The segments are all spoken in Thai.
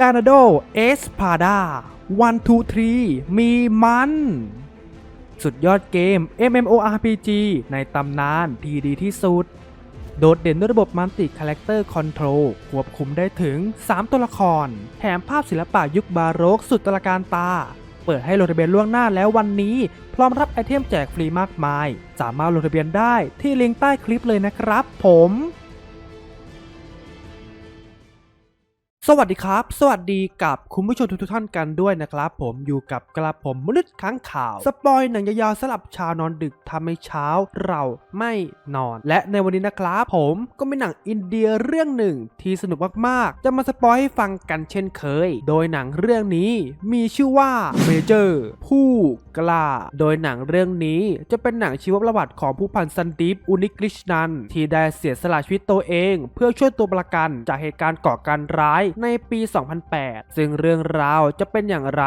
กานาโดเอสพาดาวันทูทรีมีมัน สุดยอดเกม MMORPG ในตำนานที่ดีที่สุด โดดเด่นด้วยระบบมัลติคาแรคเตอร์คอนโทรลควบคุมได้ถึง 3 ตัวละคร แถมภาพศิลปะยุคบาโรกสุดตระการตา เปิดให้ลงทะเบียนล่วงหน้าแล้ววันนี้ พร้อมรับไอเทมแจกฟรีมากมาย สามารถลงทะเบียนได้ที่ลิงก์ใต้คลิปเลยนะครับผม สวัสดีครับ สวัสดีกับคุณผู้ชมทุกท่านกันด้วยนะครับ ผมอยู่กับกระผมมนุษย์ค้างข่าว สปอยหนังยาวๆสลับชาวนอนดึกทำให้เช้าเราไม่นอน และในวันนี้นะครับผมก็มีหนังอินเดียเรื่องหนึ่งที่สนุกมากๆ จะมาสปอยให้ฟังกันเช่นเคย โดยหนังเรื่องนี้มีชื่อว่าเมเจอร์ผู้กล้า โดยหนังเรื่องนี้จะเป็นหนังชีวประวัติของผู้พันซันดิฟอุนิกริชนันที่ได้เสียสละชีวิตตัวเอง เพื่อช่วยตัวประกันจากเหตุการณ์ก่อการร้ายในปี 2008 ซึ่งเรื่องราวจะเป็นอย่างไร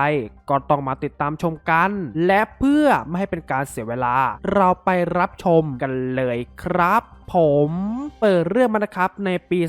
ก็ต้องมาติดตามชมกัน และเพื่อไม่ให้เป็นการเสียเวลา เราไปรับชมกันเลยครับผมเปิดเรื่องมานะครับในปี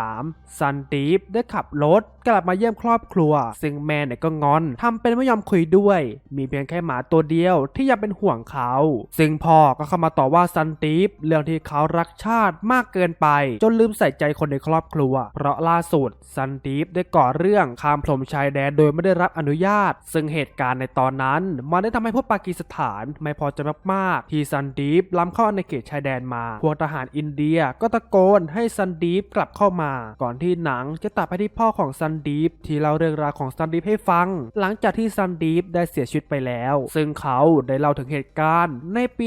2003 ซันดีฟได้ขับรถกลับมาเยี่ยมครอบครัว ซึ่งแม่เนี่ยก็งอนทำเป็นไม่ยอมคุยด้วย มีเพียงแค่หมาตัวเดียวที่ยังเป็นห่วงเขา ซึ่งพ่อก็เข้ามาต่อว่าซันดีฟเรื่องที่เขารักชาติมากเกินไป จนลืมใส่ใจคนในครอบครัว เพราะล่าสุดซันดีฟได้ก่อเรื่องข้ามพรมชายแดนโดยไม่ได้รับอนุญาต ซึ่งเหตุการณ์ในตอนนั้น มันได้ทำให้พวกปากีสถานไม่พอใจมากๆที่ซันดีฟล้ำเข้าในเขตชายแดนมาพวกทหารอินเดียก็ตะโกนให้ซันดีฟกลับเข้ามา ก่อนที่หนังจะตัดไปที่พ่อของซันดีฟที่เล่าเรื่องราวของซันดีฟให้ฟัง หลังจากที่ซันดีฟได้เสียชีวิตไปแล้ว ซึ่งเขาได้เล่าถึงเหตุการณ์ในปี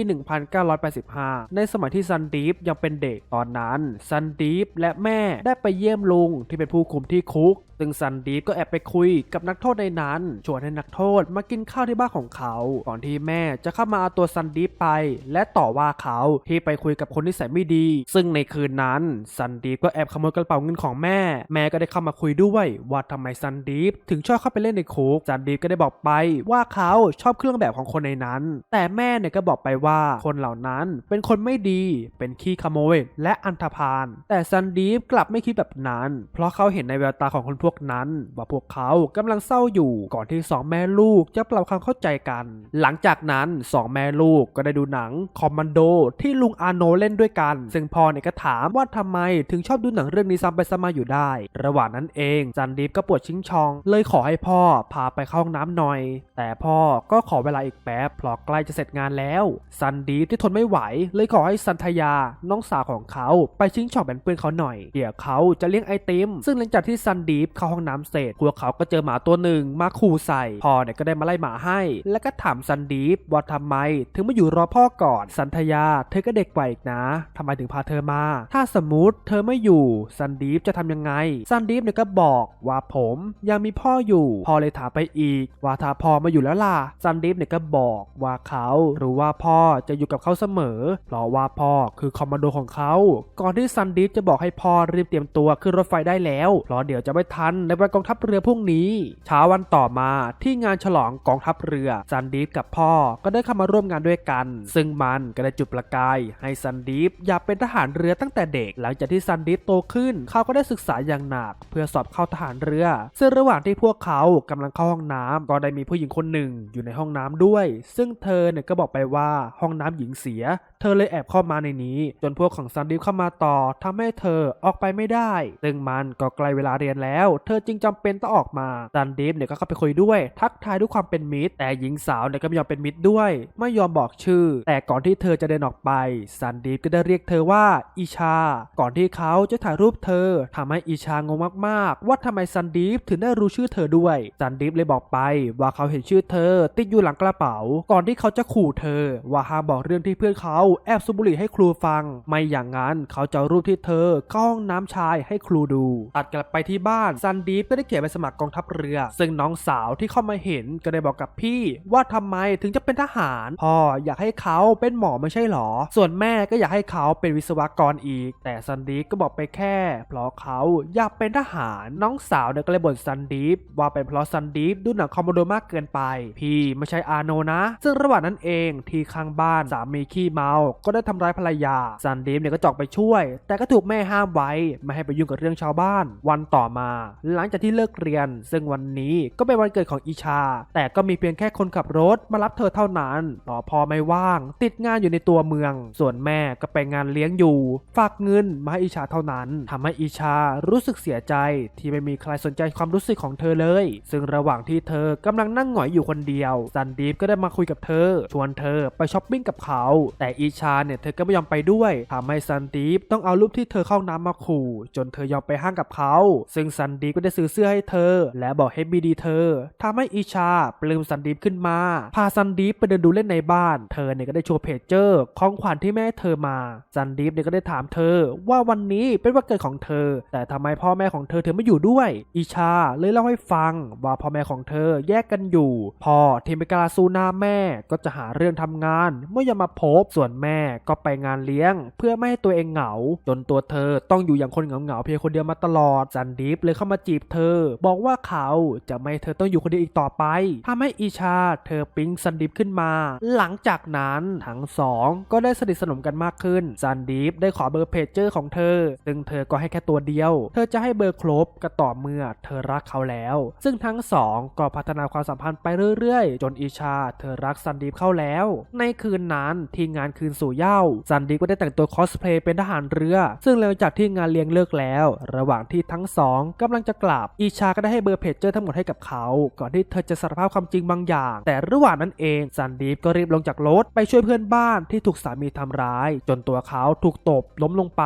1985 ในสมัยที่ซันดีฟยังเป็นเด็กตอนนั้นซันดีฟและแม่ได้ไปเยี่ยมลุงที่เป็นผู้คุมที่คุกซึ่งซันดีฟก็แอบไปคุยกับนักโทษในนั้นชวนให้นักโทษมากินข้าวที่บ้านของเขา ก่อนที่แม่จะเข้ามาเอาตัวซันดีฟไป และต่อว่าเขาที่ไปคุยกับคนที่ใส่ไม่ดี ซึ่งในคืนนั้นซันดีฟก็แอบขโมยกระเป๋าเงินของแม่ แม่ก็ได้เข้ามาคุยด้วยว่าทำไมซันดีฟถึงชอบเข้าไปเล่นในคุกซันดีฟก็ได้บอกไปว่าเขาชอบเครื่องแบบของคนในนั้น แต่แม่เนี่ยก็บอกไปว่าคนเหล่านั้นเป็นคนไม่ดี เป็นขี้ขโมย และอันธพาล แต่ซันดีฟกลับไม่คิดแบบนั้น เพราะเขาเห็นในแววตาของคนพวกนั้น ว่าพวกเขากำลังเศร้าอยู่ก่อนที่สองแม่ลูกจะปรับความเข้าใจกัน หลังจากนั้นสองแม่ลูกก็ได้ดูหนังคอมมานโดที่ลุงอาโนเล่นด้วยกันซึ่งพ่อเนี่ยก็ถามว่าทำไมถึงชอบดูหนังเรื่องนี้ซ้ำไปซ้ำมาอยู่ได้ ระหว่างนั้นเองซันดีฟก็ปวดชิงชอง เลยขอให้พ่อพาไปเข้าห้องน้ำหน่อย แต่พ่อก็ขอเวลาอีกแป๊บเพราะใกล้จะเสร็จงานแล้วซันดีฟที่ทนไม่ไหว เลยขอให้ซันทยาน้องสาวของเขาไปชิงช่องเป็นเพื่อนเขาหน่อย เดี๋ยวเขาจะเลี้ยงไอติม ซึ่งหลังจากที่ซันดีฟเข้าห้องน้ำเสร็จพวกเขาก็เจอหมาตัวหนึ่งมาขู่ใส่พ่อเนี่ยก็ได้มาไล่หมาให้ แล้วก็ถามซันดีฟว่าทำไม ถึงมาอยู่รอพ่อก่อนซันทยา เธอก็เด็กกว่าอีกนะทำไมถึงพาเธอมา ถ้าสมมติเธอไม่อยู่ซันดีฟจะทำยังไง ซันดีฟเนี่ยก็บอกว่าผมยังมีพ่ออยู่ พ่อเลยถามไปอีก ว่าถ้าพ่อมาอยู่แล้วล่ะ ซันดีฟเนี่ยก็บอกว่าเขารู้ว่าพ่อจะอยู่กับเขาเสมอ เพราะว่าพ่อคือคอมมานโดของเขา ก่อนที่ซันดีฟจะบอกให้พ่อรีบเตรียมตัวขึ้นรถไฟได้แล้ว เพราะเดี๋ยวจะไม่ทันในวันกองทัพเรือพรุ่งนี้ เช้าวันต่อมาที่งานฉลองกองทัพเรือ ซันดีฟกับพ่อก็ได้เข้ามาร่วมงานด้วยกัน ซึ่งมันก็ได้จุดประกายให้ซันดีฟอยากเป็นทหารเรือตั้งแต่เด็ก หลังจากที่ซันดิสโตขึ้น เขาก็ได้ศึกษาอย่างหนัก เพื่อสอบเข้าทหารเรือ ซึ่งระหว่างที่พวกเขากำลังเข้าห้องน้ำก็ได้มีผู้หญิงคนหนึ่งอยู่ในห้องน้ำด้วย ซึ่งเธอเนี่ยก็บอกไปว่าห้องน้ำหญิงเสีย เธอเลยแอบเข้ามาในนี้ จนพวกของซันดิฟเข้ามาต่อทำให้เธอออกไปไม่ได้ ซึ่งมันก็ใกล้เวลาเรียนแล้ว เธอจึงจำเป็นต้องออกมา ซันดิฟเนี่ยก็เข้าไปคุยด้วย ทักทายด้วยความเป็นมิตร แต่หญิงสาวเนี่ยก็ไม่ยอมเป็นมิตรด้วย ไม่ยอมบอกชื่อ แต่ก่อนที่เธอจะเดินออกไป ซันดิฟก็ได้เรียกเธอว่าอีชา ก่อนที่เขาจะถ่ายรูปเธอทำให้อีชางงมากๆ ว่าทำไมซันดิฟถึงได้รู้ชื่อเธอด้วย ซันดิฟเลยบอกไปว่าเขาเห็นชื่อเธอ ติดอยู่หลังกระเป๋า ก่อนที่เขาจะขู่เธอ ว่าห้ามบอกเรื่องที่เพื่อนเขาแอบสูบบุหรี่ให้ครูฟัง ไม่อย่างนั้นเขาจะรูปที่เธอเข้าห้องน้ำชายให้ครูดูตัดกลับไปที่บ้านซันดีฟก็ได้เขียนใบสมัครกองทัพเรือ ซึ่งน้องสาวที่เข้ามาเห็นก็ได้บอกกับพี่ว่าทำไมถึงจะเป็นทหาร พ่ออยากให้เขาเป็นหมอไม่ใช่หรอ ส่วนแม่ก็อยากให้เขาเป็นวิศวกรอีก แต่ซันดีฟก็บอกไปแค่ เพราะเขาอยากเป็นทหารน้องสาวเนี่ยก็เลยบ่นซันดีฟว่าเป็นเพราะซันดีฟดูหนังคอมโมโดมากเกินไป พี่ไม่ใช่อาโนนะ ซึ่งระหว่างนั้นเองที่ข้างบ้านสามีขี้เมาก็ได้ทำร้ายภรรยาซันดีฟเนี่ยก็จอกไปช่วย แต่ก็ถูกแม่ห้ามไว้ไม่ให้ไปยุ่งกับเรื่องชาวบ้าน วันต่อมา หลังจากที่เลิกเรียน ซึ่งวันนี้ก็เป็นวันเกิดของอิชา แต่ก็มีเพียงแค่คนขับรถมารับเธอเท่านั้นเพราะพ่อไม่ว่าง ติดงานอยู่ในตัวเมือง ส่วนแม่ก็ไปงานเลี้ยงอยู่ ฝากเงินมาให้อิชาเท่านั้นทำให้อิชารู้สึกเสียใจที่ไม่มีใครสนใจความรู้สึกของเธอเลย ซึ่งระหว่างที่เธอกำลังนั่งหงอยอยู่คนเดียวซันดีฟก็ได้มาคุยกับเธอ ชวนเธอไปช้อปปิ้งกับเขา แต่อิชาเนี่ยเธอก็ไม่ยอมไปด้วยทำให้ซันดีฟต้องเอารูปที่เธอเข้าน้ำมาขู่ จนเธอยอมไปห้างกับเขา ซึ่งซันดีฟก็ได้ซื้อเสื้อให้เธอ และบอกให้บีดีเธอทำให้อิชาปลื้มซันดีฟขึ้นมา พาซันดีฟไปเดินดูเล่นในบ้าน เธอเนี่ยก็ได้โชว์เพจเจอร์ของขวัญที่แม่เธอมา ซันดีฟเนี่ยก็ได้ถามเธอ ว่าวันนี้เป็นวันเกิดของเธอ แต่ทำไมพ่อแม่ของเธอถึงไม่อยู่ด้วยอิชาเลยเล่าให้ฟังว่าพ่อแม่ของเธอแยกกันอยู่ พ่อที่ไม่กล้าสู้หน้าแม่ก็จะหาเรื่องทำงานเมื่อยามมาพบส่วนแม่ก็ไปงานเลี้ยง เพื่อไม่ให้ตัวเองเหงา จนตัวเธอต้องอยู่อย่างคนเหงาๆเพียงคนเดียวมาตลอดซันดีฟเลยเข้ามาจีบเธอ บอกว่าเขาจะไม่เธอต้องอยู่คนเดียวอีกต่อไปทำให้อิชาเธอปิ๊งซันดีฟขึ้นมา หลังจากนั้นทั้งสองก็ได้สนิทสนมกันมากขึ้นซันดีฟได้ขอเบอร์เพจเจอร์ของเธอ ซึ่งเธอก็ให้แค่ตัวเดียว เธอจะให้เบอร์ครบก็ต่อเมื่อเธอรักเขาแล้ว ซึ่งทั้งสองก็พัฒนาความสัมพันธ์ไปเรื่อยๆ จนอิชา เธอรักซันดีฟเข้าแล้ว ในคืนนั้นที่งานคืนสู่เย้าซันดีก็ได้แต่งตัวคอสเพลย์เป็นทหารเรือ ซึ่งหลังจากที่งานเลี้ยงเลิกแล้ว ระหว่างที่ทั้งสองกำลังจะกลับอิชาก็ได้ให้เบอร์เพจเจอร์ทั้งหมดให้กับเขา ก่อนที่เธอจะสารภาพความจริงบางอย่าง แต่ระหว่างนั้นเองซันดีก็รีบลงจากรถไปช่วยเพื่อนบ้านที่ถูกสามีทำร้าย จนตัวเขาถูกตบล้มลงไป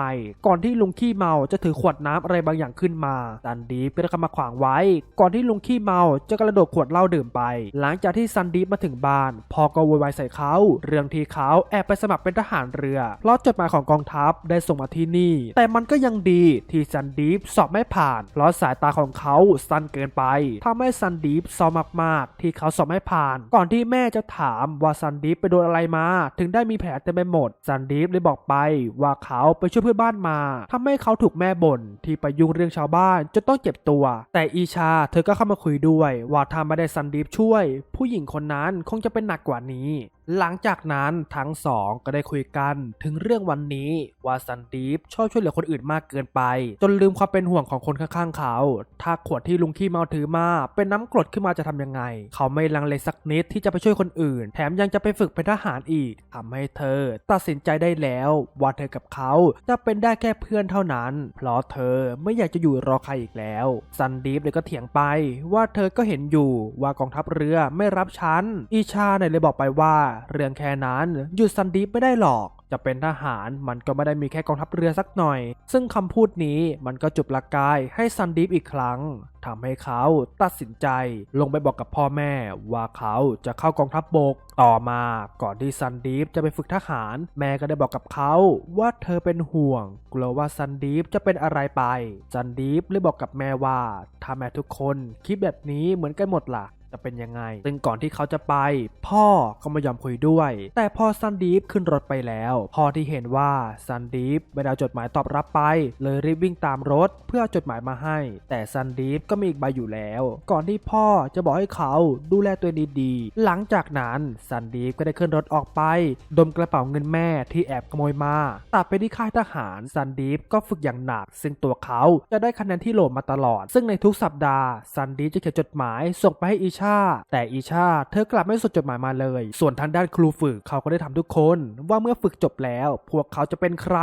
ก่อนที่ลุงขี้เมาจะถือขวดน้ำอะไรบางอย่างขึ้นมาซันดีก็ได้เข้ามาขวางไว้ ก่อนที่ลุงขี้เมาจะกระโดดขวดเหล้าดื่มไป หลังจากที่ซันดีมาถึงบ้านพอก็โวยวายใส่เขา เรื่องที่เขาแอบไปสมัครเป็นทหารเรือเพราะจดหมายของกองทัพได้ส่งมาที่นี่ แต่มันก็ยังดีที่ซันดีฟสอบไม่ผ่าน เพราะสายตาของเขาสั้นเกินไปทำให้ซันดีฟเศร้ามากๆ ที่เขาสอบไม่ผ่าน ก่อนที่แม่จะถามว่าซันดีฟไปโดนอะไรมา ถึงได้มีแผลเต็มไปหมดซันดีฟเลยบอกไปว่าเขาไปช่วยเพื่อนบ้านมาทำให้เขาถูกแม่บ่นที่ไปยุ่งเรื่องชาวบ้านจนต้องเจ็บตัว แต่อีชาเธอก็เข้ามาคุยด้วย ว่าถ้าไม่ได้ซันดีฟช่วย ผู้หญิงคนนั้นคงจะเป็นหนักกว่านี้หลังจากนั้นทั้งสองก็ได้คุยกันถึงเรื่องวันนี้ว่าซันดีฟชอบช่วยเหลือคนอื่นมากเกินไป จนลืมความเป็นห่วงของคนข้างๆเขา ถ้าขวดที่ลุงขี้เมาถือมา เป็นน้ำกรดขึ้นมาจะทำยังไง เขาไม่ลังเลสักนิดที่จะไปช่วยคนอื่น แถมยังจะไปฝึกเป็นทหารอีกทำให้เธอ ตัดสินใจได้แล้วว่าเธอกับเขาจะเป็นได้แค่เพื่อนเท่านั้น เพราะเธอไม่อยากจะอยู่รอใครอีกแล้วซันดีฟเลยก็เถียงไปว่าเธอก็เห็นอยู่ว่ากองทัพเรือไม่รับฉันอีชาเนี่ยเลยบอกไปว่าเรื่องแค่นั้นหยุดซันดีฟไม่ได้หรอกจะเป็นทหารมันก็ไม่ได้มีแค่กองทัพเรือสักหน่อย ซึ่งคำพูดนี้มันก็จุบหลักายให้ซันดีฟอีกครั้งทำให้เขาตัดสินใจลงไปบอกกับพ่อแม่ว่าเขาจะเข้ากองทัพบบกต่อมาก่อนที่ซันดีฟจะไปฝึกทหาร แม่ก็ได้บอกกับเขาว่าเธอเป็นห่วง กลัวว่าซันดีฟจะเป็นอะไรไปซันดีฟเลยบอกกับแม่ว่าถ้าแม่ทุกคนคิดแบบนี้เหมือนกันหมดล่ะ จะเป็นยังไง ซึ่งก่อนที่เขาจะไป พ่อก็ไม่ยอมคุยด้วย แต่พอซันดีฟขึ้นรถไปแล้ว พ่อที่เห็นว่าซันดีฟไม่ได้จดหมายตอบรับไป เลยรีบวิ่งตามรถเพื่อจดหมายมาให้ แต่ซันดีฟก็มีอีกใบอยู่แล้ว ก่อนที่พ่อจะบอกให้เขาดูแลตัวเองดีๆ หลังจากนั้นซันดีฟก็ได้ขึ้นรถออกไป ดมกระเป๋าเงินแม่ที่แอบขโมยมา ตัดไปที่ค่ายทหารซันดีฟก็ฝึกอย่างหนัก ซึ่งตัวเขาจะได้คะแนนที่โหลมาตลอด ซึ่งในทุกสัปดาห์ซันดีฟจะเขียนจดหมายส่งไปให้อีชา แต่อีชาเธอกลับไม่ส่งจดหมายมาเลย ส่วนทางด้านครูฝึกเขาก็ได้ทำทุกคน ว่าเมื่อฝึกจบแล้ว พวกเขาจะเป็นใคร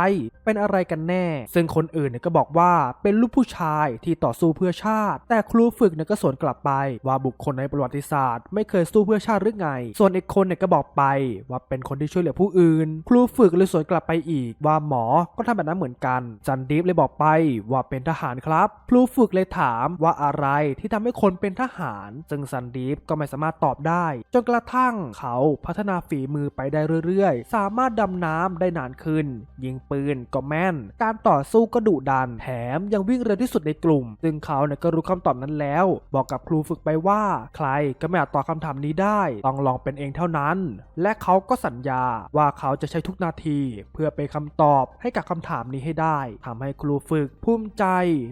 เป็นอะไรกันแน่ ซึ่งคนอื่นเนี่ยก็บอกว่าเป็นลูกผู้ชายที่ต่อสู้เพื่อชาติ แต่ครูฝึกเนี่ยก็สวนกลับไป ว่าบุคคลในประวัติศาสตร์ ไม่เคยสู้เพื่อชาติหรือไง ส่วนอีกคนเนี่ยก็บอกไป ว่าเป็นคนที่ช่วยเหลือผู้อื่น ครูฝึกเลยสวนกลับไปอีก ว่าหมอก็ทำแบบนั้นเหมือนกัน จันดีฟเลยบอกไปว่าเป็นทหารครับ ครูฝึกเลยถามว่าอะไรที่ทำให้คนเป็นทหารซึ่งซันดีฟก็ไม่สามารถตอบได้ จนกระทั่งเขาพัฒนาฝีมือไปได้เรื่อยๆ สามารถดำน้ำได้นานขึ้น ยิงปืนก็แม่น การต่อสู้ก็ดุดัน แถมยังวิ่งเร็วที่สุดในกลุ่ม ซึ่งเขาเนี่ยก็รู้คำตอบนั้นแล้ว บอกกับครูฝึกไปว่า ใครก็ไม่อาจตอบคำถามนี้ได้ ต้องลองเป็นเองเท่านั้น และเขาก็สัญญาว่าเขาจะใช้ทุกนาที เพื่อเป็นคำตอบให้กับคำถามนี้ให้ได้ทำให้ครูฝึกภูมิใจ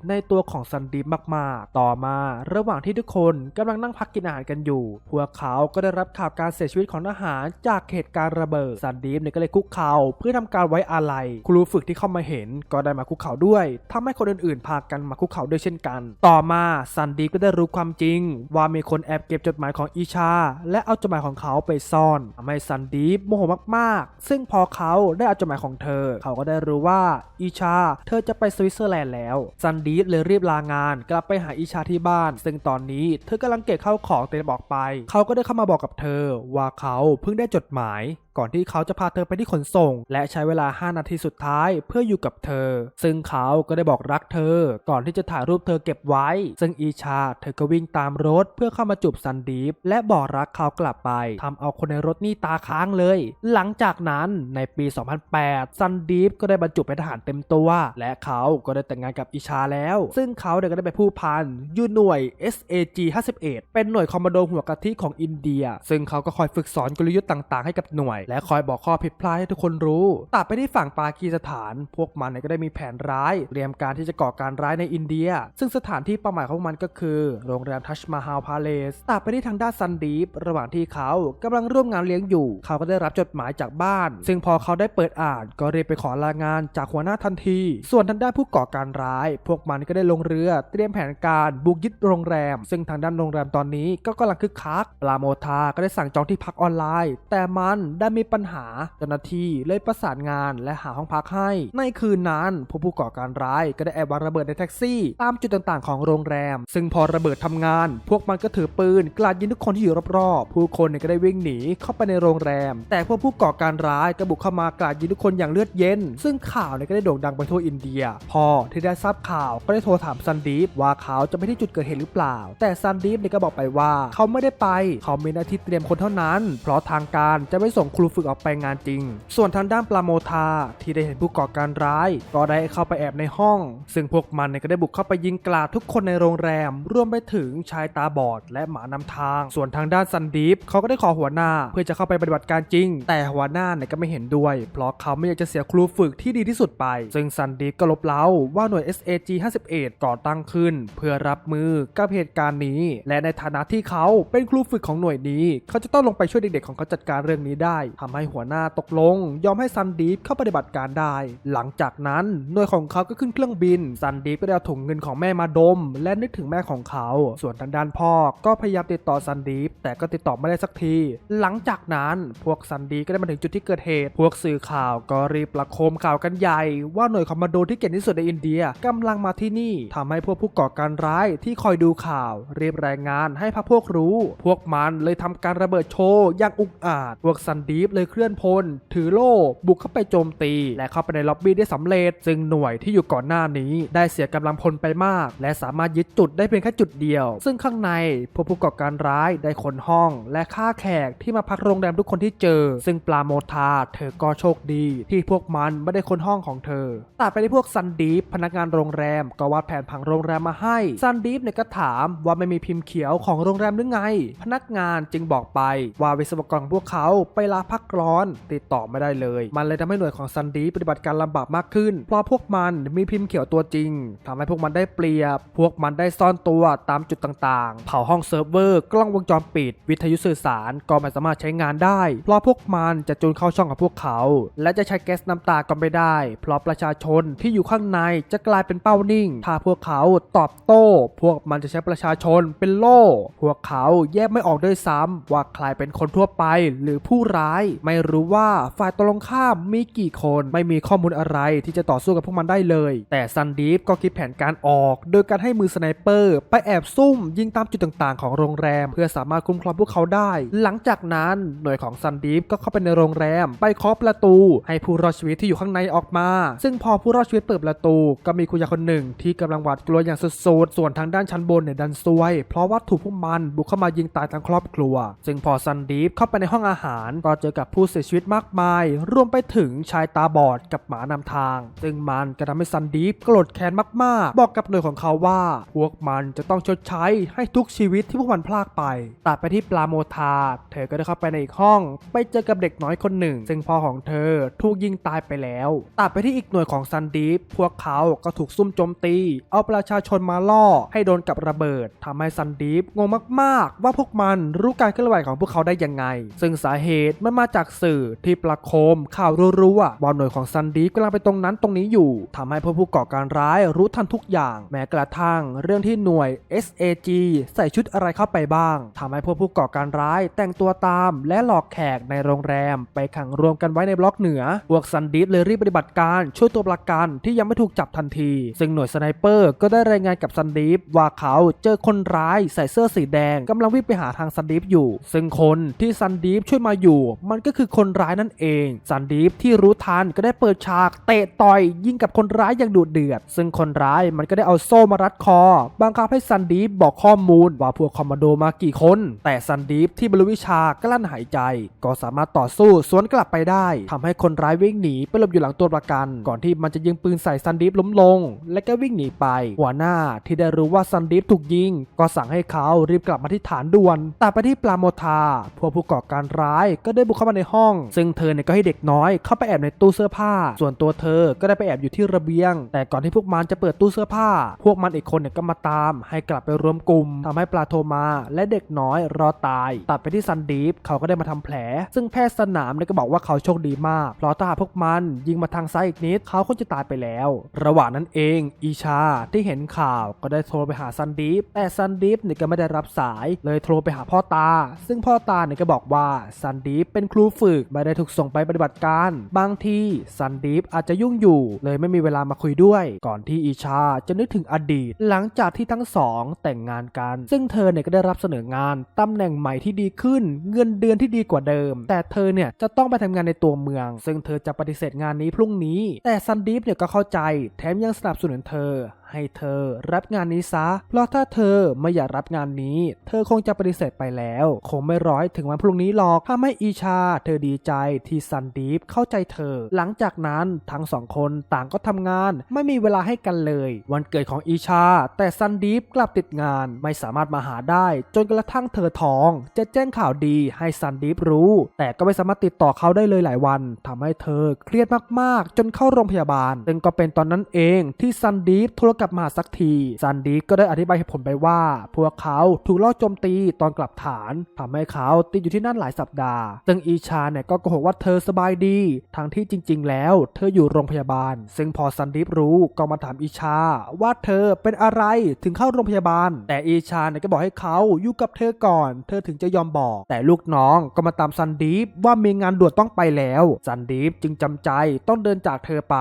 ในตัวของซันดีมากๆ ต่อมาระหว่างที่ทุกคนกำลังนั่งพักกินกินอาหารกันอยู่ พวกเขาก็ได้รับข่าวการเสียชีวิตของทหารจากเหตุการณ์ระเบิดซันดีฟเนี่ยก็เลยคุกเข่าเพื่อทำการไว้อาลัยครูฝึกที่เข้ามาเห็นก็ได้มาคุกเข่าด้วยทำให้คนอื่นๆ พากันมาคุกเข่าด้วยเช่นกัน ต่อมาซันดีฟก็ได้รู้ความจริง ว่ามีคนแอบเก็บจดหมายของอีชา และเอาจดหมายของเขาไปซ่อนทำให้ซันดีฟโมโหมากๆ ซึ่งพอเขาได้เอาจดหมายของเธอ เขาก็ได้รู้ว่าอีชา เธอจะไปสวิตเซอร์แลนด์แล้วซันดีฟเลยรีบลางาน กลับไปหาอีชาที่บ้าน ซึ่งตอนนี้เธอกำลังเก็บข้าวของเตยบอกไป เขาก็ได้เข้ามาบอกกับเธอว่าเขาเพิ่งได้จดหมายก่อนที่เขาจะพาเธอไปที่ขนส่ง และใช้เวลา 5 นาทีสุดท้ายเพื่ออยู่กับเธอ ซึ่งเขาก็ได้บอกรักเธอ ก่อนที่จะถ่ายรูปเธอเก็บไว้ ซึ่งอีชาเธอก็วิ่งตามรถเพื่อเข้ามาจูบซันดีฟและบอกรักเขากลับไปทำเอาคนในรถนี่ตาค้างเลย หลังจากนั้นในปี 2008 ซันดีฟก็ได้บรรจุเป็นทหารเต็มตัว และเขาก็ได้แต่งงานกับอีชาแล้ว ซึ่งเขาเนี่ยก็ได้ไปผู้พันอยู่หน่วย SAG 51เป็นหน่วยคอมมานโดหัวกะทิของอินเดีย ซึ่งเขาก็คอยฝึกสอนกลยุทธ์ต่าง ๆ ให้กับหน่วยและคอยบอกข้อผิดพลาดให้ทุกคนรู้ตัดไปที่ฝั่งปากีสถาน พวกมันก็ได้มีแผนร้ายเตรียมการที่จะก่อการร้ายในอินเดีย ซึ่งสถานที่เป้าหมายของมันก็คือโรงแรมทัชมาฮาลพาเลสตัดไปที่ทางด้านซันดีฟระหว่างที่เขากำลังร่วมงานเลี้ยงอยู่ เขาก็ได้รับจดหมายจากบ้าน ซึ่งพอเขาได้เปิดอ่านก็รีบไปขอลางานจากหัวหน้าทันที ส่วนทางด้านผู้ก่อการร้าย พวกมันก็ได้ลงเรือเตรียมแผนการบุกยึดโรงแรม ซึ่งทางด้านโรงแรมตอนนี้ก็กำลังคึกคัก ปลาโมทาก็ได้สั่งจองที่พักออนไลน์ แต่มันได้มีปัญหาเจ้าหน้าที่เลยประสานงานและหาห้องพักให้ ในคืนนั้นผู้ผู้ก่อการร้ายก็ได้แอบวางระเบิดในแท็กซี่ ตามจุดต่างๆ ของโรงแรม ซึ่งพอระเบิดทำงาน พวกมันก็ถือปืนกราดยิงทุกคนที่อยู่รอบๆ ผู้คนก็ได้วิ่งหนีเข้าไปในโรงแรม แต่พวกผู้ก่อการร้ายก็บุกเข้ามากราดยิงทุกคนอย่างเลือดเย็น ซึ่งข่าวเนี่ยก็ได้โด่งดังไปทั่วอินเดีย พอที่ได้ทราบข่าวก็ได้โทรถามซันดีฟว่าเขาจะไปที่จุดเกิดเหตุหรือเปล่า แต่ซันดีฟเนี่ยก็บอกไปว่าเขาไม่ได้ไป เขามีหน้าที่เตรียมคนเท่านั้น เพราะทางการจะไม่ส่งครูฝึกออกไปงานจริง ส่วนทางด้านปลาโมทาที่ได้เห็นผู้ก่อการร้าย ก็ได้เข้าไปแอบในห้อง ซึ่งพวกมันก็ได้บุกเข้าไปยิงกราดทุกคนในโรงแรม รวมไปถึงชายตาบอด และหมานำทาง ส่วนทางด้านซันดีฟเขาก็ได้ขอหัวหน้า เพื่อจะเข้าไปปฏิบัติการจริง แต่หัวหน้าเนี่ยก็ไม่เห็นด้วย เพราะเขาไม่อยากจะเสียครูฝึกที่ดีที่สุดไป ซึ่งซันดีฟก็ลบเล้าว่าหน่วย SAG 51 ก่อตั้งขึ้น เพื่อรับมือกับเหตุการณ์นี้ และในฐานะที่เขาเป็นครูฝึกของหน่วยนี้ เขาจะต้องลงไปช่วยเด็กๆของเขาจัดการเรื่องนี้ได้ทำให้หัวหน้าตกลง ยอมให้ซันดีฟเข้าปฏิบัติการได้ หลังจากนั้นหน่วยของเขาก็ขึ้นเครื่องบิน ซันดีฟก็ได้เอาถุงเงินของแม่มาดม และนึกถึงแม่ของเขา ส่วนทางด้านพ่อก็พยายามติดต่อซันดีฟแต่ก็ติดต่อไม่ได้สักที หลังจากนั้นพวกซันดีฟก็ได้มาถึงจุดที่เกิดเหตุ พวกสื่อข่าวก็รีบประโคมข่าวกันใหญ่ ว่าหน่วยคอมมานโดที่เก่งที่สุดในอินเดียกำลังมาที่นี่ทำให้พวกผู้ก่อการร้ายที่คอยดูข่าวรีบรายงานให้พรรคพวกรู้ พวกมันเลยทำการระเบิดโชว์อย่างอุกอาจ พวกซันดีฟเลยเคลื่อนพล ถือโล่บุกเข้าไปโจมตี และเข้าไปในล็อบบี้ได้สำเร็จ ซึ่งหน่วยที่อยู่ก่อนหน้านี้ได้เสียกำลังพลไปมาก และสามารถยึดจุดได้เพียงแค่จุดเดียว ซึ่งข้างในพวกผู้ก่อการร้ายได้คนห้อง และฆ่าแขกที่มาพักโรงแรมทุกคนที่เจอ ซึ่งปลาโมทาเธอก็โชคดี ที่พวกมันไม่ได้คนห้องของเธอตัดไปที่พวกซันดีฟพนักงานโรงแรมก็วาดแผนผังโรงแรมมาให้ซันดีฟเนี่ยก็ถามว่าไม่มีพิมพ์เขียวของโรงแรมหรือไง พนักงานจึงบอกไปว่าวิศวกรของพวกเขาไปลาพักร้อนติดต่อไม่ได้เลย มันเลยทำให้หน่วยของซันดีปฏิบัติการลำบากมากขึ้น เพราะพวกมันมีพิมพ์เขียวตัวจริงทำให้พวกมันได้เปรียบ พวกมันได้ซ่อนตัวตามจุดต่างๆ เผาห้องเซิร์ฟเวอร์ กล้องวงจรปิด วิทยุสื่อสารก็ไม่สามารถใช้งานได้ เพราะพวกมันจะจูนเข้าช่องของพวกเขา และจะใช้แก๊สน้ำตาก็ไม่ได้ เพราะประชาชนที่อยู่ข้างในจะกลายเป็นเป้านิ่ง ถ้าพวกเขาตอบโต้ พวกมันจะใช้ประชาชนเป็นโล่ พวกเขาแยกไม่ออกด้วยซ้ำว่าใครเป็นคนทั่วไปหรือผู้ร้ายไม่รู้ว่าฝ่ายตรงข้ามมีกี่คนไม่มีข้อมูลอะไรที่จะต่อสู้กับพวกมันได้เลย แต่ซันดีฟก็คิดแผนการออก โดยการให้มือสไนเปอร์ไปแอบซุ่มยิงตามจุดต่างๆ ของโรงแรม เพื่อสามารถคุ้มครองพวกเขาได้ หลังจากนั้นหน่วยของซันดีฟก็เข้าไปในโรงแรม ไปเคาะประตู ให้ผู้รอดชีวิตที่อยู่ข้างในออกมา ซึ่งพอผู้รอดชีวิตเปิดประตู ก็มีคุณยายคนหนึ่งที่กำลังหวาดกลัวอย่างสุดๆส่วนทางด้านชั้นบนเนี่ยดันซวย เพราะว่าถูกพวกมันบุกเข้ามายิงตายทั้งครอบครัว ซึ่งพอซันดีฟเข้าไปในห้องอาหารก็เจอกับผู้เสียชีวิตมากมาย รวมไปถึงชายตาบอดกับหมานำทาง ซึ่งมันก็ทำให้ซันดีฟโกรธแค้นมากๆ บอกกับหน่วยของเขาว่า พวกมันจะต้องชดใช้ให้ทุกชีวิตที่พวกมันพลากไป ตัดไปที่ปลาโมทา เธอก็ได้เข้าไปในอีกห้อง ไปเจอกับเด็กน้อยคนหนึ่ง ซึ่งพ่อของเธอถูกยิงตายไปแล้ว ตัดไปที่อีกหน่วยของซันดีฟพวกเขาก็ถูกซุ่มโจมตี เอาประชาชนมาล่อ ให้โดนกับระเบิดทำให้ซันดีฟงงมาก ๆ ว่าพวกมันรู้การเคลื่อนไหวของพวกเขาได้ยังไง ซึ่งสาเหตุมันมาจากสื่อที่ประโคมข่าวรัวๆว่าหน่วยของซันดีฟกำลังไปตรงนั้นตรงนี้อยู่ทำให้พวกผู้ก่อการร้ายรู้ทันทุกอย่าง แม้กระทั่งเรื่องที่หน่วย SAG ใส่ชุดอะไรเข้าไปบ้างทำให้พวกผู้ก่อการร้ายแต่งตัวตาม และหลอกแขกในโรงแรม ไปขังรวมกันไว้ในบล็อกเหนือ พวกซันดีฟเลยรีบปฏิบัติการช่วยตัวประกันที่ยังไม่ถูกจับทันที ซึ่งหน่วยสไนเปอร์ก็ได้รายงานกับซันดีฟว่าเขาเจอคนร้ายใส่เสื้อสีแดงกำลังวิ่งไปหาทางซันดีฟอยู่ ซึ่งคนที่ซันดีฟช่วยมาอยู่มันก็คือคนร้ายนั่นเองซันดีฟที่รู้ทันก็ได้เปิดฉากเตะต่อยยิงกับคนร้ายอย่างดุเดือด ซึ่งคนร้ายมันก็ได้เอาโซ่มารัดคอ บังคับให้ซันดีฟบอกข้อมูลว่าพวกคอมมานโดมากี่คน แต่ซันดีฟที่บรรลุวิชากลั้นหายใจ ก็สามารถต่อสู้สวนกลับไปได้ทำให้คนร้ายวิ่งหนีไปหลบอยู่หลังตัวประกัน ก่อนที่มันจะยิงปืนใส่ซันดีฟล้มลง และก็วิ่งหนีไป หัวหน้าที่ได้รู้ว่าซันดีฟถูกยิง ก็สั่งให้เขารีบกลับมาที่ฐานด่วน แต่ไปที่ปลาโมทาพวกผู้ก่อการร้ายก็ได้บุกเข้ามาในห้อง ซึ่งเธอเนี่ยก็ให้เด็กน้อยเข้าไปแอบในตู้เสื้อผ้า ส่วนตัวเธอก็ได้ไปแอบอยู่ที่ระเบียง แต่ก่อนที่พวกมันจะเปิดตู้เสื้อผ้า พวกมันอีกคนเนี่ยก็มาตาม ให้กลับไปรวมกลุ่มทำให้ปลาโทมาและเด็กน้อยรอตาย ตัดไปที่ซันดีฟเขาก็ได้มาทำแผล ซึ่งแพทย์สนามเนี่ยก็บอกว่าเขาโชคดีมาก เพราะถ้าพวกมันยิงมาทางซ้ายอีกนิดเขาคงจะตายไปแล้ว ระหว่างนั้นเอง อีชาที่เห็นข่าวก็ได้โทรไปหาซันดีฟแต่ซันดีฟเนี่ยก็ไม่ได้รับสาย เลยโทรไปหาพ่อตา ซึ่งพ่อตาเนี่ยก็บอกว่าซันดีฟเป็นครูฝึกไม่ได้ถูกส่งไปปฏิบัติการ บางทีซันดีฟอาจจะยุ่งอยู่ เลยไม่มีเวลามาคุยด้วย ก่อนที่อีชาจะนึกถึงอดีต หลังจากที่ทั้งสองแต่งงานกัน ซึ่งเธอเนี่ยก็ได้รับเสนองานตำแหน่งใหม่ที่ดีขึ้น เงินเดือนที่ดีกว่าเดิม แต่เธอเนี่ยจะต้องไปทำงานในตัวเมือง ซึ่งเธอจะปฏิเสธงานนี้พรุ่งนี้ แต่ซันดีฟเนี่ยก็เข้าใจ แถมยังสนับสนุนเธอ ให้เธอรับงานนี้ซะ เพราะถ้าเธอไม่อยากรับงานนี้ เธอคงจะปฏิเสธไปแล้ว คงไม่ร้อยถึงวันพรุ่งนี้หรอกถ้าไม่อีชา เธอดีใจที่ซันดีฟเข้าใจเธอ หลังจากนั้นทั้งสองคนต่างก็ทำงาน ไม่มีเวลาให้กันเลย วันเกิดของอีชา แต่ซันดีฟกลับติดงานไม่สามารถมาหาได้ จนกระทั่งเธอท้อง จะแจ้งข่าวดีให้ซันดีฟรู้ แต่ก็ไม่สามารถติดต่อเขาได้เลยหลายวันทำให้เธอเครียดมากๆ จนเข้าโรงพยาบาล ซึ่งก็เป็นตอนนั้นเองที่ซันดีฟโทรกลับมาสักทีซันดีฟก็ได้อธิบายเหตุผลไปว่า พวกเขาถูกลอโจมตีตอนกลับฐานทำให้เขาติดอยู่ที่นั่นหลายสัปดาห์ ซึ่งอีชาเนี่ยก็โกหกว่าเธอสบายดี ทั้งที่จริง ๆ แล้ว เธออยู่โรงพยาบาล ซึ่งพอซันดีฟรู้ก็มาถามอีชา ว่าเธอเป็นอะไรถึงเข้าโรงพยาบาล แต่อีชาเนี่ยก็บอกให้เขาอยู่กับเธอก่อน เธอถึงจะยอมบอก แต่ลูกน้องก็มาตามซันดีฟว่ามีงานด่วนต้องไปแล้วซันดีฟจึงจำใจต้องเดินจากเธอไป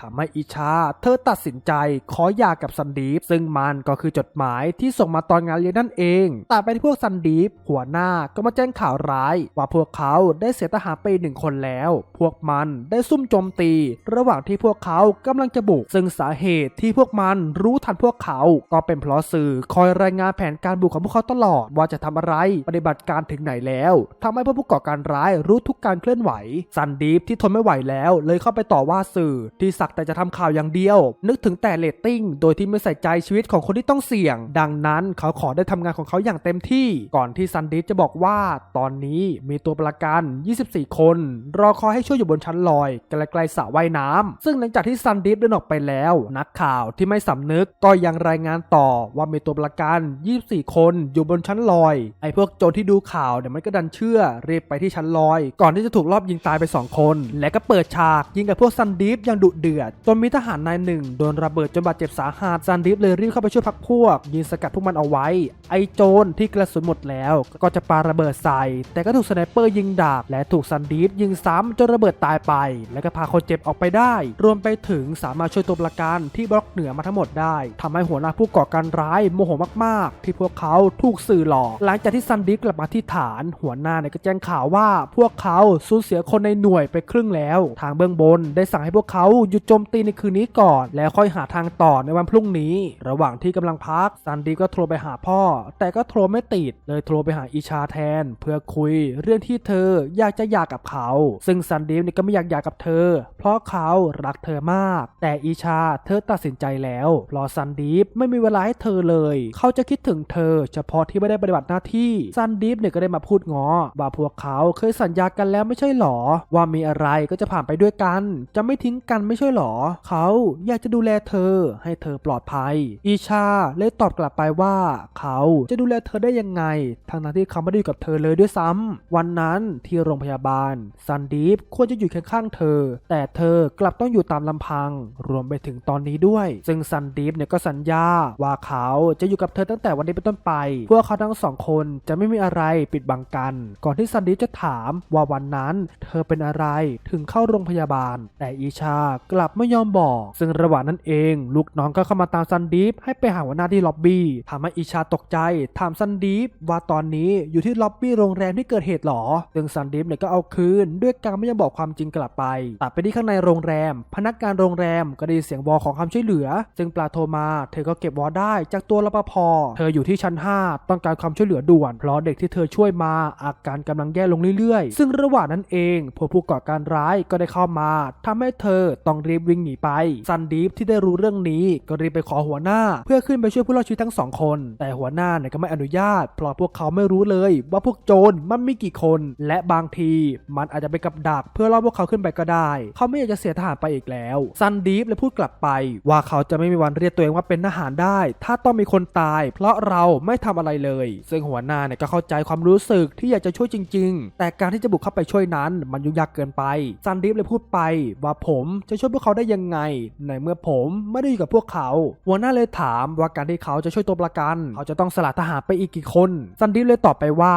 ทำให้อีชา เธอตัดสินใจขอหากับซันดีฟซึ่งมันก็คือจดหมายที่ส่งมาตอนงานเลี้ยงนั่นเองแต่ไปที่พวกซันดีฟหัวหน้าก็มาแจ้งข่าวร้าย ว่าพวกเขาได้เสียทหารไปหนึ่งคนแล้ว พวกมันได้ซุ่มโจมตี ระหว่างที่พวกเขากำลังจะบุก ซึ่งสาเหตุที่พวกมันรู้ทันพวกเขา ก็เป็นเพราะสื่อคอยรายงานแผนการบุกของพวกเขาตลอด ว่าจะทำอะไรปฏิบัติการถึงไหนแล้วทำให้พวกผู้ก่อการร้ายรู้ทุกการเคลื่อนไหว ซันดีฟที่ทนไม่ไหวแล้ว เลยเข้าไปต่อว่าสื่อที่สักแต่จะทำข่าวอย่างเดียว นึกถึงแต่เรตติ้งโดยที่ไม่ใส่ใจชีวิตของคนที่ต้องเสี่ยง ดังนั้นเขาขอได้ทำงานของเขาอย่างเต็มที่ ก่อนที่ซันดีฟจะบอกว่า ตอนนี้มีตัวประกัน 24 คน รอคอยให้ช่วยอยู่บนชั้นลอยไกลๆสระว่ายน้ำซึ่งหลังจากที่ซันดีฟเดินออกไปแล้ว นักข่าวที่ไม่สำนึกก็ยังรายงานต่อว่ามีตัวประกัน 24 คนอยู่บนชั้นลอย ไอ้พวกโจรที่ดูข่าวเนี่ยมันก็ดันเชื่อรีบไปที่ชั้นลอย ก่อนที่จะถูกลอบยิงตายไป 2 คน และก็เปิดฉากยิงกับพวกซันดีฟอย่างดุเดือดจนมีทหารนายหนึ่งโดนระเบิดจนบาดเจ็บสาาหัสซันดีฟเลยรีบเข้าไปช่วยพักพวกยิงสกัดพวกมันเอาไว้ ไอโจรที่กระสุนหมดแล้ว ก็จะปาระเบิดใส่ แต่ก็ถูกสไนเปอร์ยิงดาบ และถูกซันดีฟยิงซ้ำจนระเบิดตายไป แล้วก็พาคนเจ็บออกไปได้ รวมไปถึงสามารถช่วยตัวประกันที่บล็อกเหนือมาทั้งหมดได้ทำให้หัวหน้าผู้ก่อการร้ายโมโหมาก ๆ ที่พวกเขาถูกสื่อหลอก หลังจากที่ซันดีฟกลับมาที่ฐาน หัวหน้าเนี่ยก็แจ้งข่าวว่าพวกเขาสูญเสียคนในหน่วยไปครึ่งแล้ว ทางเบื้องบนได้สั่งให้พวกเขาหยุดโจมตีในคืนนี้ก่อน แล้วค่อยหาทางต่อในวันพรุ่งนี้ ระหว่างที่กำลังพักซันดีฟก็โทรไปหาพ่อ แต่ก็โทรไม่ติดเลยโทรไปหาอีชาแทน เพื่อคุยเรื่องที่เธออยากจะหย่ากับเขา ซึ่งซันดีฟเนี่ยก็ไม่อยากหย่ากับเธอ เพราะเขารักเธอมาก แต่อีชาเธอตัดสินใจแล้วเพราะซันดีฟไม่มีเวลาให้เธอเลย เขาจะคิดถึงเธอ เฉพาะที่ไม่ได้ปฏิบัติหน้าที่ซันดีฟเนี่ยก็ได้มาพูดง้อว่าพวกเขาเคยสัญญากันแล้วไม่ใช่หรอ ว่ามีอะไรก็จะผ่านไปด้วยกัน จะไม่ทิ้งกันไม่ใช่หรอ เขาอยากจะดูแลเธอให้เธอปลอดภัย อีชาเลยตอบกลับไปว่าเขาจะดูแลเธอได้ยังไงทั้งนั้นที่เขาไม่ได้อยู่กับเธอเลยด้วยซ้ำวันนั้นที่โรงพยาบาลซันดีฟควรจะอยู่ข้างๆเธอ แต่เธอกลับต้องอยู่ตามลำพัง รวมไปถึงตอนนี้ด้วย ซึ่งซันดีฟเนี่ยก็สัญญาว่าเขาจะอยู่กับเธอตั้งแต่วันนี้เป็นต้นไป พวกเขาทั้งสองคนจะไม่มีอะไรปิดบังกัน ก่อนที่ซันดีฟจะถามว่าวันนั้นเธอเป็นอะไรถึงเข้าโรงพยาบาล แต่อีชากลับไม่ยอมบอก ซึ่งระหว่างนั้นเองลูกน้อง้องก็เข้ามาตามซันดีฟให้ไปหาหัวหน้าที่ล็อบบี้ทำให้อีชาตกใจ ถามซันดีฟว่าตอนนี้อยู่ที่ล็อบบี้โรงแรมที่เกิดเหตุหรอ ซึ่งซันดีฟเนี่ยก็เอาคืน ด้วยการไม่ยอมบอกความจริงกลับไป ตัดไปที่ข้างในโรงแรม พนักงานโรงแรมก็ได้ยินเสียงวอของความช่วยเหลือ ซึ่งปลาโทรมา เธอก็เก็บวอได้จากตัวรปภ เธออยู่ที่ชั้น 5 ต้องการความช่วยเหลือด่วน เพราะเด็กที่เธอช่วยมาอาการกำลังแย่ลงเรื่อยๆ ซึ่งระหว่างนั้นเองพวกผู้ก่อการร้ายก็ได้เข้ามาทำให้เธอต้องรีบวิ่งหนีไปซันดีฟที่ได้รู้เรื่องนี้ก็รีบไปขอหัวหน้า เพื่อขึ้นไปช่วยผู้รอดชีวิตทั้งสองคน แต่หัวหน้าเนี่ยก็ไม่อนุญาต เพราะพวกเขาไม่รู้เลย ว่าพวกโจรมันมีกี่คน และบางทีมันอาจจะไปกับดักเพื่อล่อพวกเขาขึ้นไปก็ได้ เขาไม่อยากจะเสียทหารไปอีกแล้วซันดีฟเลยพูดกลับไป ว่าเขาจะไม่มีวันเรียกตัวเองว่าเป็นทหารได้ ถ้าต้องมีคนตาย เพราะเราไม่ทำอะไรเลย ซึ่งหัวหน้าเนี่ยก็เข้าใจความรู้สึกที่อยากจะช่วยจริง ๆ แต่การที่จะบุกเข้าไปช่วยนั้น มันยุ่งยากเกินไปซันดีฟเลยพูดไป ว่าผมจะช่วยพวกเขาได้ยังไง ในเมื่อผมไม่ได้อยู่กับพวกเขาหัวหน้าเลยถามว่าการที่เขาจะช่วยตัวประกัน เขาจะต้องสละทหารไปอีกกี่คนซันดีฟเลยตอบไปว่า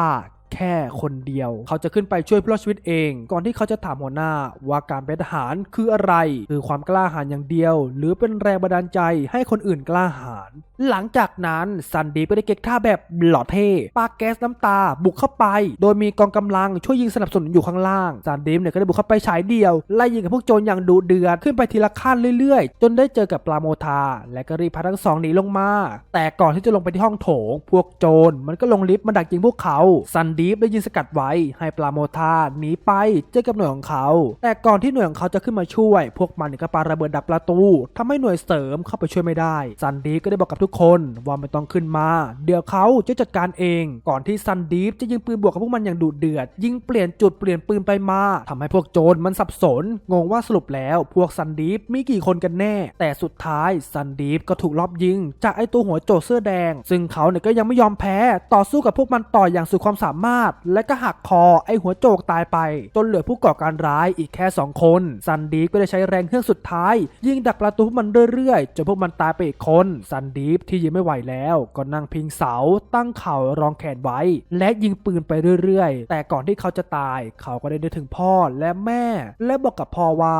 แค่คนเดียว เขาจะขึ้นไปช่วยผู้รอดชีวิตเอง ก่อนที่เขาจะถามหัวหน้าว่าการเป็นทหารคืออะไร คือความกล้าหาญอย่างเดียว หรือเป็นแรงบันดาลใจให้คนอื่นกล้าหาญหลังจากนั้นซันดีก็ได้เก็กท่าแบบหล่อเท่ปาแก๊สน้ำตา บุกเข้าไป โดยมีกองกำลังช่วยยิงสนับสนุนอยู่ข้างล่างซันดีเนี่ยก็ได้บุกเข้าไปฉายเดียวไล่ยิงกับพวกโจรอย่างดุเดือดขึ้นไปทีละขั้นเรื่อยๆ จนได้เจอกับปลาโมทา และก็รีพาทั้งสองหนีลงมา แต่ก่อนที่จะลงไปที่ห้องโถง พวกโจรมันก็ลงลิฟต์มาดักยิงพวกเขาซันดีฟได้ยินสกัดไว้ ให้ปลาโมทาหนีไปเจอกับหน่วยของเขา แต่ก่อนที่หน่วยของเขาจะขึ้นมาช่วย พวกมันก็ปาระเบิดดักประตูทำให้หน่วยเสริมเข้าไปช่วยไม่ได้ ซันดีฟก็ได้บอกกับทุกคนว่าไม่ต้องขึ้นมา เดี๋ยวเขาจะจัดการเอง ก่อนที่ซันดีฟจะยิงปืนบวกกับพวกมันอย่างดุเดือด ยิงเปลี่ยนจุดเปลี่ยนปืนไปมาทำให้พวกโจรมันสับสน งงว่าสรุปแล้วพวกซันดีฟมีกี่คนกันแน่ แต่สุดท้ายซันดีฟก็ถูกลอบยิง จากไอตัวหัวโจกเสื้อแดง ซึ่งเขาเนี่ยก็ยังไม่ยอมแพ้ ต่อสู้กับพวกมันต่ออย่างสุดความสามารถและก็หักคอไอหัวโจกตายไป จนเหลือผู้ก่อการร้ายอีกแค่ 2 คน ซันดีฟก็ได้ใช้แรงเครื่องสุดท้าย ยิงดักประตูพวกมันเรื่อยๆจนพวกมันตายไปอีกคน ซันดีฟที่ยืนไม่ไหวแล้ว ก็นั่งพิงเสา ตั้งเข่ารองแขนไว้ และยิงปืนไปเรื่อยๆ แต่ก่อนที่เขาจะตาย เขาก็ได้นึกถึงพ่อและแม่ และบอกกับพ่อว่า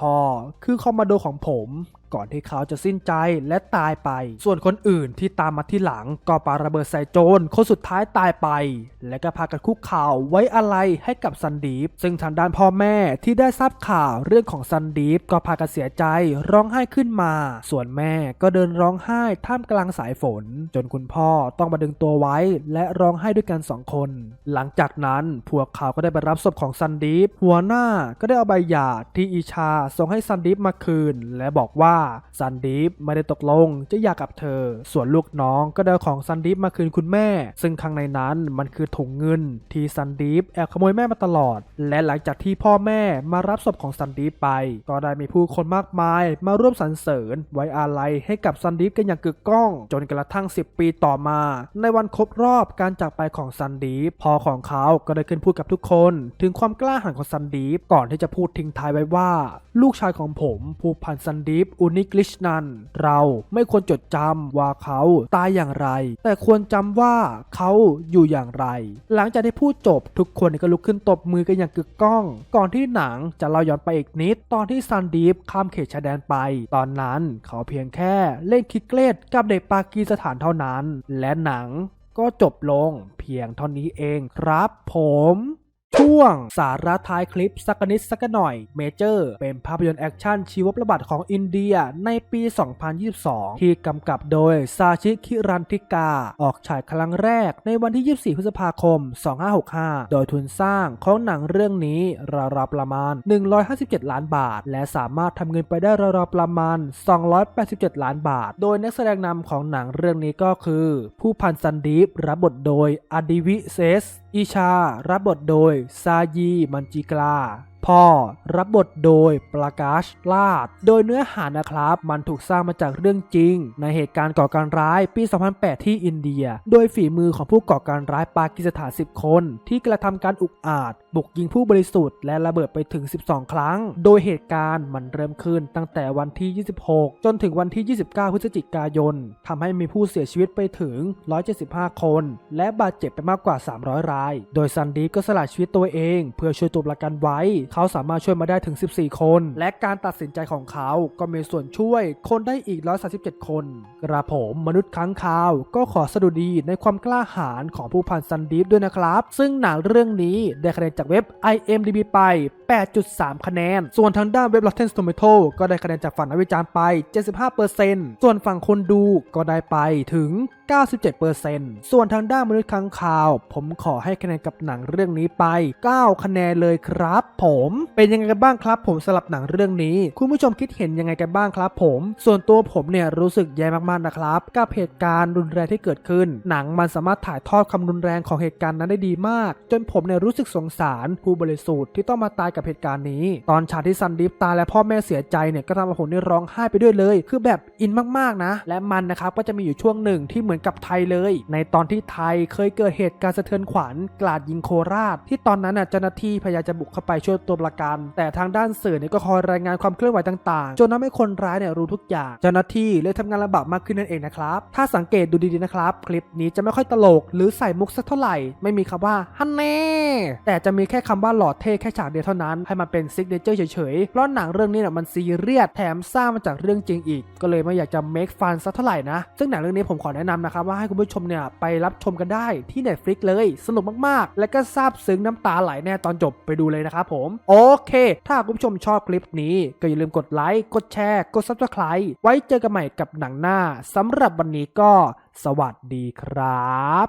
พ่อคือคอมมานโดของผม ก่อนที่เขาจะสิ้นใจและตายไป ส่วนคนอื่นที่ตามมาที่หลังก็ปาระเบิดใส่โจรคนสุดท้ายตายไป และก็พากันคุกเข่าวไว้อะไรให้กับซันดีฟซึ่งทางด้านพ่อแม่ที่ได้ทราบข่าวเรื่องของซันดีฟก็พากันเสียใจร้องไห้ขึ้นมา ส่วนแม่ก็เดินร้องไห้ท่ามกลางสายฝน จนคุณพ่อต้องมาดึงตัวไว้ และร้องไห้ด้วยกันสองคน หลังจากนั้นพวกเขาก็ได้ไปรับศพของซันดีฟหัวหน้าก็ได้เอาใบหย่าที่อีชาส่งให้ซันดีฟมาคืน และบอกว่าซันดีฟไม่ได้ตกลงจะหย่ากับเธอ ส่วนลูกน้องก็ได้เอาของซันดีฟมาคืนคุณแม่ ซึ่งข้างในนั้นมันคือถุงเงินที่ซันดีฟแอบขโมยแม่มาตลอด และหลังจากที่พ่อแม่มารับศพของซันดีฟไป ก็ได้มีผู้คนมากมายมาร่วมสรรเสริญไว้อาลัยให้กับซันดีฟกันอย่างกึกก้อง จนกระทั่ง 10 ปีต่อมา ในวันครบรอบการจากไปของซันดีฟพ่อของเขาก็ได้ขึ้นพูดกับทุกคน ถึงความกล้าหาญของซันดีฟก่อนที่จะพูดทิ้งท้ายไว้ว่า ลูกชายของผม ผู้พันซันดีฟอุนิกลิชนัน เราไม่ควรจดจำว่าเขาตายอย่างไร แต่ควรจำว่าเขาอยู่อย่างไร หลังจากที่พูดจบทุกคนก็ลุกขึ้นตบมือกันอย่างกึกก้อง ก่อนที่หนังจะเล่าย้อนไปอีกนิด ตอนที่ซันดีฟข้ามเขตชายแดนไป ตอนนั้นเขาเพียงแค่เล่นคิกเลตกับเด็กปากีสถานเท่านั้น และหนังก็จบลงเพียงเท่านี้เองครับผม ช่วงสาระท้ายคลิปสักนิดสักหน่อยเมเจอร์เป็นภาพยนตร์แอคชั่นชีวประวัติของอินเดียในปี 2022 ที่กำกับโดยซาชิคิรันทิกา ออกฉายครั้งแรกในวันที่ 24 พฤษภาคม 2565 โดยทุนสร้างของหนังเรื่องนี้ราวๆประมาณ 157 ล้านบาท และสามารถทำเงินไปได้ราวๆประมาณ 287 ล้านบาท โดยนักแสดงนำของหนังเรื่องนี้ก็คือ ผู้พันซันดีฟรับบทโดยอดิวิเซสอิชารับบทโดยซายีมันจิกลา พ่อรับบทโดยประกาชลาด โดยเนื้อหานะครับ มันถูกสร้างมาจากเรื่องจริง ในเหตุการณ์ก่อการร้ายปี 2008 ที่อินเดีย โดยฝีมือของผู้ก่อการร้ายปากีสถาน 10 คน ที่กระทำการอุกอาจ บุกยิงผู้บริสุทธิ์และระเบิดไปถึง 12 ครั้ง โดยเหตุการณ์มันเริ่มขึ้นตั้งแต่วันที่ 26 จนถึงวันที่ 29 พฤศจิกายนทำให้มีผู้เสียชีวิตไปถึง 175 คน และบาดเจ็บไปมากกว่า 300 ราย โดยซันดีก็สละชีวิตตัวเอง เพื่อช่วยตัวประกันไว้เขาสามารถช่วยมาได้ถึง 14 คน และการตัดสินใจของเขาก็มีส่วนช่วยคนได้อีก 137 คน กระผมมนุษย์ค้างคาว ก็ขอสดุดีในความกล้าหาญของผู้พันซันดีฟด้วยนะครับ ซึ่งหนังเรื่องนี้ได้คะแนนจากเว็บ IMDb ไป 8.3 คะแนน ส่วนทางด้านเว็บ Rotten Tomato ก็ได้คะแนนจากฝั่งนักวิจารณ์ไป 75%ส่วนฝั่งคนดูก็ได้ไปถึง 97%ส่วนทางด้านมนุษย์ค้างคาว ผมขอให้คะแนนกับหนังเรื่องนี้ไป 9 คะแนนเลยครับผมเป็นยังไงกันบ้างครับ ผมสำหรับหนังเรื่องนี้ คุณผู้ชมคิดเห็นยังไงกันบ้างครับผม ส่วนตัวผมเนี่ยรู้สึกแย่มากๆนะครับกับเหตุการณ์รุนแรงที่เกิดขึ้น หนังมันสามารถถ่ายทอดความรุนแรงของเหตุการณ์นั้นได้ดีมาก จนผมเนี่ยรู้สึกสงสารผู้บริสุทธิ์ที่ต้องมาตายกับเหตุการณ์นี้ ตอนฉากที่ซันดิฟตายและพ่อแม่เสียใจเนี่ยก็ทำให้ผมเนี่ยร้องไห้ไปด้วยเลย คือแบบอินมากๆนะ และมันนะครับก็จะมีอยู่ช่วงหนึ่งที่เหมือนกับไทยเลย ในตอนที่ไทยเคยเกิดเหตุการณ์สะเทือนขวัญกลาดยิงโคราช ที่ตอนนั้นน่ะเจ้าหน้าที่พยายามจะบุกเข้าไปช่วยตัวประกัน แต่ทางด้านสื่อเนี่ยก็คอยรายงานความเคลื่อนไหวต่างๆ จนทำให้คนร้ายเนี่ยรู้ทุกอย่าง เจ้าหน้าที่เลยทำงานลำบากมากขึ้นนั่นเองนะครับ ถ้าสังเกตดูดีๆนะครับ คลิปนี้จะไม่ค่อยตลก หรือใส่มุกสักเท่าไหร่ ไม่มีคำว่าฮันแน่แต่จะมีแค่คำว่าหลอดเท่แค่ฉากเดียวเท่านั้นให้มันเป็นซิกเนเจอร์เฉยๆ เพราะหนังเรื่องนี้เนี่ยมันซีเรียสแถมสร้างมาจากเรื่องจริงอีก ก็เลยไม่อยากจะเมคฟันสักเท่าไหร่นะ ซึ่งหนังเรื่องนี้ผมขอแนะนำนะครับว่าให้คุณผู้ชมเนี่ยไปรับชมกันได้ที่ Netflix เลย สนุกมากๆ และก็ซาบซึ้งน้ำตาไหลแน่ตอนจบไปดูเลยนะครับผม โอเค ถ้าคุณผู้ชมชอบคลิปนี้ ก็อย่าลืมกดไลค์ กดแชร์ กด Subscribe ไว้เจอกันใหม่กับหนังหน้าสำหรับวันนี้ก็ สวัสดีครับ